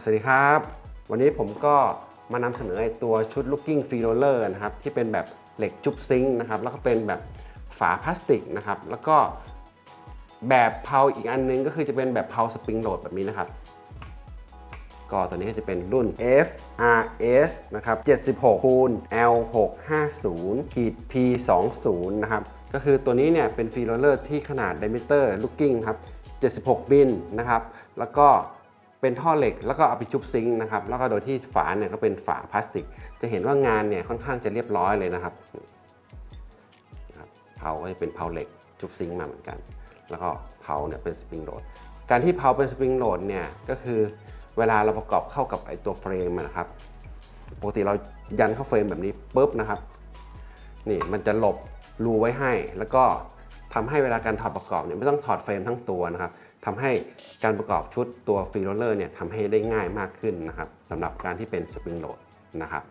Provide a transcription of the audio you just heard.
สวัสดีครับ วันนี้ผมก็มานำเสนอไอ้ตัวชุด looking free roller นะครับ ที่เป็นแบบเหล็กจุ๊บซิงค์นะครับ แล้วก็เป็นแบบฝาพลาสติกนะครับ แล้วก็แบบเพาอีกอันนึงก็คือจะเป็นแบบเพาสปริงโหลดแบบนี้นะครับ ก็ตัวนี้ก็จะเป็นรุ่น FRS นะครับ 76คูณ L650 ขีด P20 นะครับ ก็คือตัวนี้เนี่ยเป็นฟรีโรลเลอร์ที่ขนาด diameter looking ครับ 76มิลนะครับ แล้วก็ เป็นท่อเหล็กแล้วก็เอาไปจุบซิงค์นะครับแล้วก็โดยที่ฝาเนี่ยก็เป็นฝาพลาสติก จะเห็นว่างานเนี่ยค่อนข้างจะเรียบร้อยเลยนะครับเผาก็จะเป็นเผาเหล็กจุบซิงค์มาเหมือนกัน แล้วก็เผาเนี่ยเป็นสปริงโหลดการที่เผาเป็นสปริงโหลดเนี่ยก็คือเวลาเราประกอบเข้ากับไอตัวเฟรมนะครับปกติเรายันเข้าเฟรมแบบนี้ปุ๊บนะครับนี่มันจะหลบรูไว้ให้แล้วก็ ทำให้เวลาการถอดประกอบเนี่ยไม่ต้องถอดเฟรมทั้งตัวนะครับทำให้การประกอบชุดตัวฟรีโรลเลอร์เนี่ยทำให้ได้ง่ายมากขึ้นนะครับสำหรับการที่เป็นสปริงโหลดนะครับ